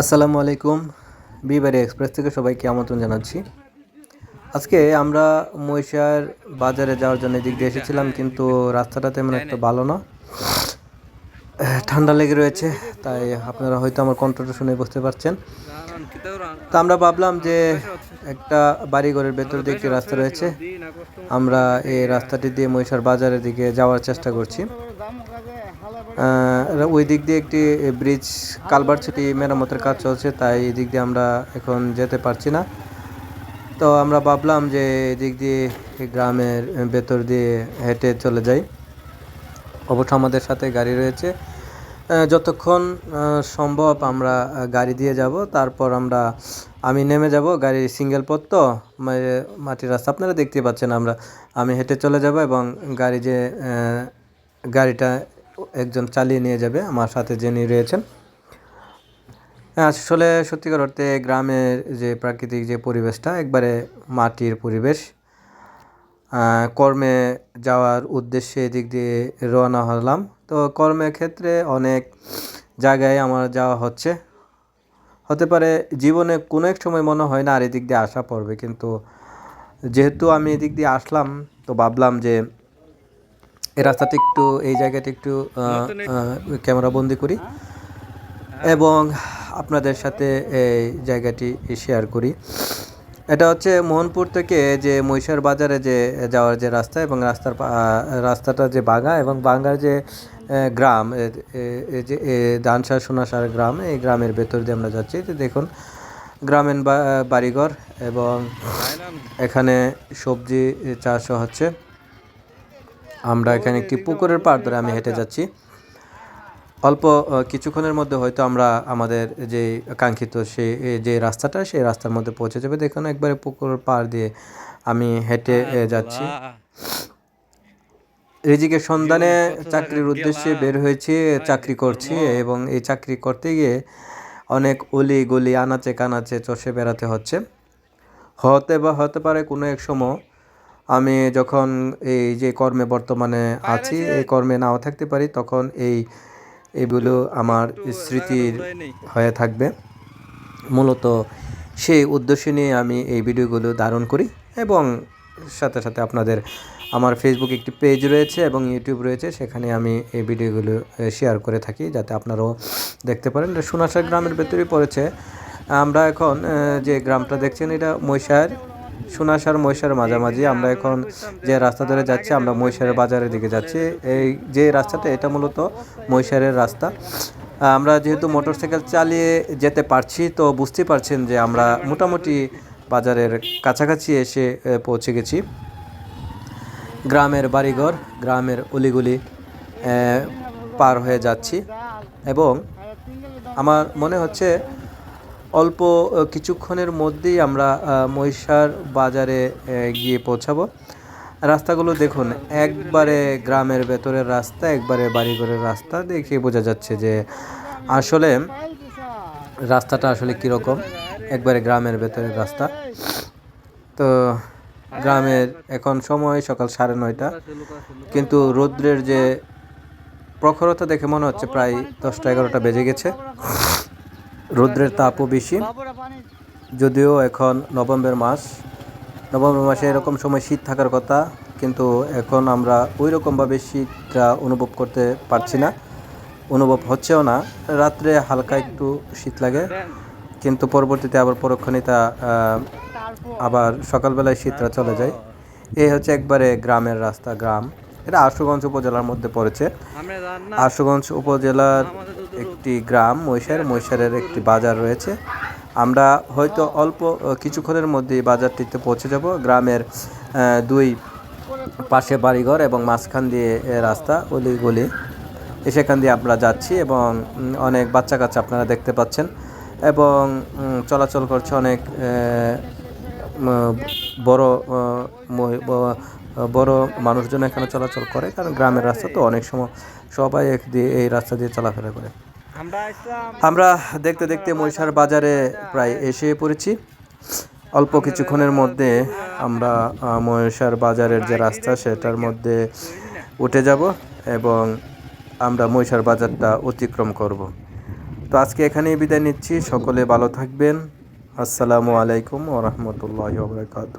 আসসালামু আলাইকুম বিবারি এক্সপ্রেস থেকে সবাইকে আমন্ত্রণ জানাচ্ছি। আজকে আমরা মহিষার বাজারে যাওয়ার জন্য এদিক দিয়ে এসেছিলাম, কিন্তু রাস্তাটা তেমন একটা ভালো না। ঠান্ডা লেগে রয়েছে, তাই আপনারা হয়তো আমার কণ্ঠটা শুনে বুঝতে পারছেন। তা আমরা ভাবলাম যে একটা বাড়িঘরের ভেতর দিয়ে একটি রাস্তা রয়েছে। আমরা এই রাস্তাটি দিয়ে মহিষার বাজারের দিকে যাওয়ার চেষ্টা করছি। ওই দিক দিয়ে একটি ব্রিজ কালভার সেটি মেরামতের কাজ চলছে, তাই এই দিক দিয়ে আমরা এখন যেতে পারছি না। তো আমরা ভাবলাম যে এদিক দিয়ে গ্রামের ভেতর দিয়ে হেঁটে চলে যাই। অবশ্য আমাদের সাথে গাড়ি রয়েছে। যতক্ষণ সম্ভব আমরা গাড়ি দিয়ে যাব, তারপর আমরা, আমি নেমে যাব গাড়ির সিঙ্গেল পথ তো মাটির রাস্তা। আপনারা দেখতে পাচ্ছেন আমরা, আমি হেঁটে চলে যাব এবং গাড়ি যে গাড়িটা একজন চালিয়ে নিয়ে যাবে আমার সাথে যিনি রয়েছেন। হ্যাঁ, আসলে সত্যিকার অর্থে গ্রামের যে প্রাকৃতিক যে পরিবেশটা একবারে মাটির পরিবেশ কর্মে যাওয়ার উদ্দেশ্যে এদিক দিয়ে রওনা হলাম। তো কর্মের ক্ষেত্রে অনেক জায়গায় আমার যাওয়া হচ্ছে। হতে পারে জীবনে কোনো এক সময় মনে হয় না আর এদিক দিয়ে আসা পড়বে কিন্তু যেহেতু আমি এদিক দিয়ে আসলাম তো ভাবলাম যে এই রাস্তাটি একটু এই জায়গাটি একটু ক্যামেরা বন্দি করি। এবং আপনাদের সাথে এই জায়গাটি শেয়ার করি। এটা হচ্ছে মোহনপুর থেকে যে মহিষার বাজারে যে যাওয়ার যে রাস্তা এবং রাস্তার রাস্তাটা যে বাঘা এবং বাঙ্গার যে গ্রাম যে দানসার সোনাসার গ্রাম এই গ্রামের ভেতর দিয়ে আমরা যাচ্ছি। তো দেখুন গ্রামীণ বাড়িঘর এবং এখানে সবজি চাষ হচ্ছে। আমরা এখানে একটি পুকুরের পাড় ধরে আমি হেঁটে যাচ্ছি। অল্প কিছুক্ষণের মধ্যে হয়তো আমরা আমাদের যে কাঙ্ক্ষিত সেই এ, যে রাস্তাটা সেই রাস্তার মধ্যে পৌঁছে যাবে। দেখুন একবারে পুকুরের পাড় দিয়ে আমি হেঁটে যাচ্ছি। রিজিকের সন্ধানে চাকরির উদ্দেশ্যে বের হয়েছি চাকরি করছি এবং এই চাকরি করতে গিয়ে অনেক অলি গলি আনাচে কানাচে চষে বেড়াতে হচ্ছে। হতে বা হতে পারে কোনো এক সময় আমি যখন এই যে কর্মে বর্তমানে আছি এই কর্মে নাও থাকতে পারি তখন এই এগুলো আমার স্মৃতির হয়ে থাকবে। মূলত সেই উদ্দেশ্য নিয়ে আমি এই ভিডিওগুলো ধারণ করি এবং সাথে সাথে আপনাদের আমার ফেসবুক একটি পেজ রয়েছে এবং ইউটিউব রয়েছে সেখানে আমি এই ভিডিওগুলো শেয়ার করে থাকি যাতে আপনারাও দেখতে পারেন। এটা সোনাশা গ্রামের ভেতরেই পড়েছে। আমরা এখন যে গ্রামটা দেখছেন এটা মৈশার সোনাশার মৈশার মাঝামাঝি। আমরা এখন যে রাস্তা ধরে যাচ্ছি, আমরা মৈশারের বাজারের দিকে যাচ্ছি। এই যে রাস্তাটা এটা মূলত মৈশারের রাস্তা। আমরা যেহেতু মোটরসাইকেল চালিয়ে যেতে পারছি, তো বুঝতে পারছেন যে আমরা মোটামুটি বাজারের কাছাকাছি এসে পৌঁছে গেছি। গ্রামের বাড়িঘর, গ্রামের অলিগুলি পার হয়ে যাচ্ছি। এবং আমার মনে হচ্ছে অল্প কিছুক্ষণের মধ্যেই আমরা মহিষার বাজারে গিয়ে পৌঁছাবো। রাস্তাগুলো দেখুন, একবারে গ্রামের ভেতরের রাস্তা, একবারে বাড়িঘরের রাস্তা, দেখে বোঝা যাচ্ছে যে আসলে রাস্তাটা আসলে কীরকম, একবারে গ্রামের ভেতরের রাস্তা। তো গ্রামের এখন সময় সকাল সাড়ে নয়টা, কিন্তু রৌদ্রের যে প্রখরতা দেখে মনে হচ্ছে প্রায় দশটা এগারোটা বেজে গেছে। রৌদ্রের তাপও বেশি। যদিও এখন নভেম্বর মাস। নভেম্বর মাসে এরকম সময় শীত থাকার কথা, কিন্তু এখন আমরা ওই রকমভাবে শীতটা অনুভব করতে পারছি না। অনুভব হচ্ছেও না। রাত্রে হালকা একটু শীত লাগে, কিন্তু পরবর্তীতে আবার পরক্ষণেই তা আবার সকালবেলায় শীতটা চলে যায়। এই হচ্ছে একবারে গ্রামের রাস্তা, গ্রাম। এটা আশুগঞ্জ উপজেলার মধ্যে পড়েছে। আশুগঞ্জ উপজেলার একটি গ্রাম মৈশার মৈশারের একটি বাজার রয়েছে। আমরা হয়তো অল্প কিছুক্ষণের মধ্যেই বাজারটিতে পৌঁছে যাব। গ্রামের দুই পাশে বাড়িঘর এবং মাঝখান দিয়ে রাস্তা অলি গলি সেখান দিয়ে আমরা যাচ্ছি এবং অনেক বাচ্চা কাচ্চা আপনারা দেখতে পাচ্ছেন এবং চলাচল করছে অনেক বড় বড় মানুষজন এখানে চলাচল করে। কারণ গ্রামের রাস্তা তো অনেক সময় সবাই এক দিয়ে, এই রাস্তা দিয়ে চলাফেরা করে। আমরা দেখতে দেখতে মহিষার বাজারে প্রায় এসে পড়েছি। অল্প কিছুক্ষণের মধ্যে আমরা মহিষার বাজারের যে রাস্তা, সেটার মধ্যে উঠে যাব এবং আমরা মহিষার বাজারটা অতিক্রম করব। তো আজকে এখানেই বিদায় নিচ্ছি। সকলে ভালো থাকবেন। আসসালামু আলাইকুম ওরহমতুল্লাহ বরকাত